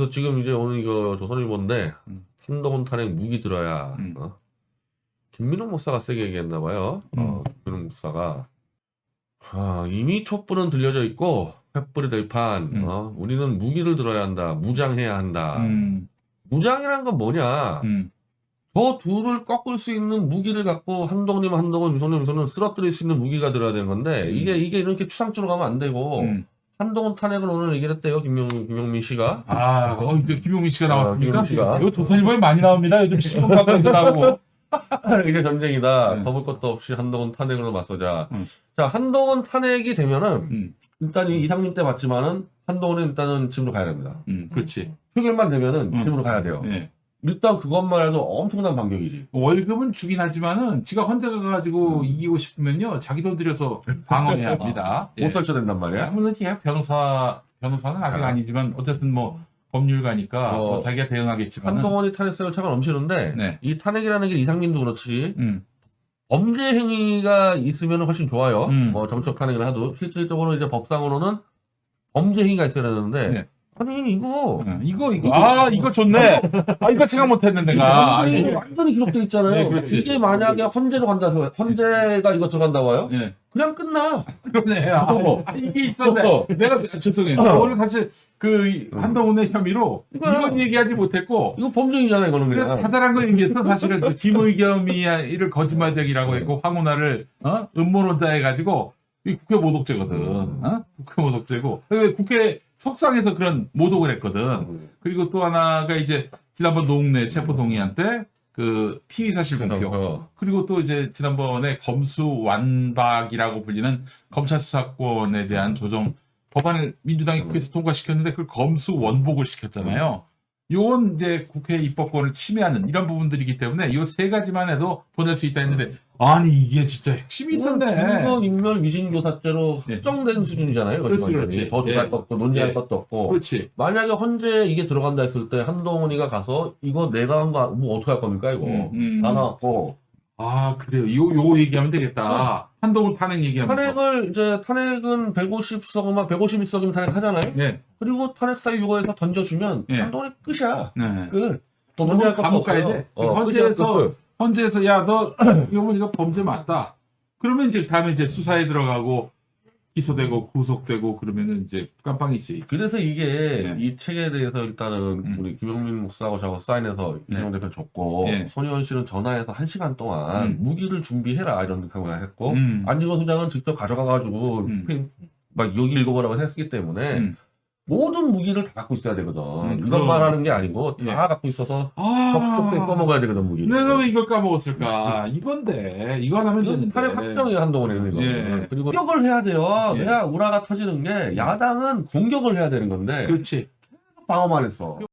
그래서 지금 이제 오늘 이거 조선일보인데 음. 한동훈 탄핵 무기 들어야 음. 어? 김민호 목사가 세게 얘기했나 봐요. 어, 음. 김민호 목사가 아, 이미 촛불은 들려져 있고 횃불이 들판 음. 어? 우리는 무기를 들어야 한다. 무장해야 한다. 음, 무장이란 건 뭐냐? 음, 저 둘을 꺾을 수 있는 무기를 갖고 한동훈이면 한동훈, 유성님, 유성님 쓰러뜨릴 수 있는 무기가 들어야 되는 건데 음. 이게 이게 이렇게 추상적으로 가면 안 되고 음. 한동훈 탄핵을 오늘 얘기를 했대요 김용 김용민 씨가. 아, 어, 이제 김용민 씨가 어, 나왔습니까? 김용민 씨가. 이거 조선일보에 많이 나옵니다. 요즘 신문 갖고 나오고. 이게 전쟁이다. 네. 더볼 것도 없이 한동훈 탄핵으로 맞서자. 음. 자, 한동훈 탄핵이 되면은 음, 일단 이 이상민 때 봤지만은 한동훈은 일단은 집으로 가야 됩니다. 음, 그렇지. 표결만 되면은 음. 집으로 가야 돼요. 예. 일단 그것만 해도 엄청난 반격이지. 월급은 주긴 하지만은 지가 혼자 가가지고 이기고 싶으면요 자기 돈 들여서 방어해야 합니다. 못 설쳐된단 말이야. 물론 제가 변호사 변호사는 아직 아. 아니지만 어쨌든 뭐 법률가니까 어. 뭐 자기가 대응하겠지만 한동훈이 탄핵성을 차가 넘치는데 네. 이 탄핵이라는 게 이상민도 그렇지 음, 범죄 행위가 있으면 훨씬 좋아요. 음. 뭐 정책 탄핵을 하도 실질적으로 이제 법상으로는 범죄 행위가 있어야 되는데 네. 아니 이거 어, 이거 이거 아 이거 좋네. 아 이거 생각 못했네 내가. 아, 완전히, 완전히 기록돼 있잖아요. 네, 그렇지. 이게 만약에 헌재로 간다서 헌재가 이거 들어간다 봐요. 예. 그냥 끝나. 그러네. 아, 어. 아, 이게 있었네. 어. 내가 죄송해요. 어. 오늘 사실 그 이- 한동훈의 혐의로 이거야. 이건 얘기하지 못했고 이거 범죄이잖아요, 이거는 그래 그냥. 자잘한 거 얘기했어 사실은 그 김의겸이를 거짓말쟁이라고 했고 황운하를 어? 음모론자 해가지고 이 국회 모독죄거든. 음. 어? 국회 모독죄고 그 국회 석상에서 그런 모독을 했거든. 음. 그리고 또 하나가 이제 지난번 노웅래 체포 동의안 때 그 피의 사실 공표. 그리고 또 이제 지난번에 검수 완박이라고 불리는 검찰 수사권에 대한 조정 법안을 민주당이 국회에서 통과시켰는데 그걸 검수 원복을 시켰잖아요. 요건 이제 국회 입법권을 침해하는 이런 부분들이기 때문에 이세 가지만 해도 보낼 수 있다 했는데 아니 이게 진짜 핵심이 있었네. 증거 인멸 위증 교사죄로 네. 확정된 수준이잖아요. 그렇지. 그렇지. 더 조사할 예. 것도 없고 논의할 예. 것도 없고. 그렇지. 만약에 헌재 이게 들어간다 했을 때 한동훈이가 가서 이거 내가 한 거 뭐 어떻게 할 겁니까 이거 음, 음. 다 나왔고 아 그래요. 요, 요 얘기하면 되겠다. 한동훈 탄핵 얘기하면. 탄핵을 이제 탄핵은 150석이면 151석이면 탄핵하잖아요. 네. 그리고 탄핵 사유 요구해서 던져주면 예. 한동훈이 끝이야. 네. 끝. 또너 논의할 것도 감옥 가야 없어요. 돼. 어, 끝이야, 끝. 헌재에서 야 너 이거 보니까 범죄 맞다. 그러면 이제 다음에 이제 수사에 들어가고 기소되고 구속되고 그러면은 이제 깜빵이 있어요. 그래서 이게 네. 이 책에 대해서 일단은 음. 우리 김용민 목사하고 저하고 사인해서 이재명 대표 줬고 네. 손희원 씨는 전화해서 한 시간 동안 음. 무기를 준비해라 이런 생각을 했고 음. 안진호 소장은 직접 가져가가지고 음. 막 여기 읽어보라고 했기 때문에 음. 모든 무기를 다 갖고 있어야 되거든. 음, 이것만. 하는 게 아니고 다 예. 갖고 있어서 아. 써먹어야 되거든 무기를. 내가 왜 이걸 까먹었을까? 이건데 이거 하나면 이건 되는데. 탄핵 확정이에요 한동훈에는 이거. 예. 그리고 공격을 해야 돼요. 예. 그래야 우라가 터지는 게 야당은 공격을 해야 되는 건데 그렇지. 방어만 했어.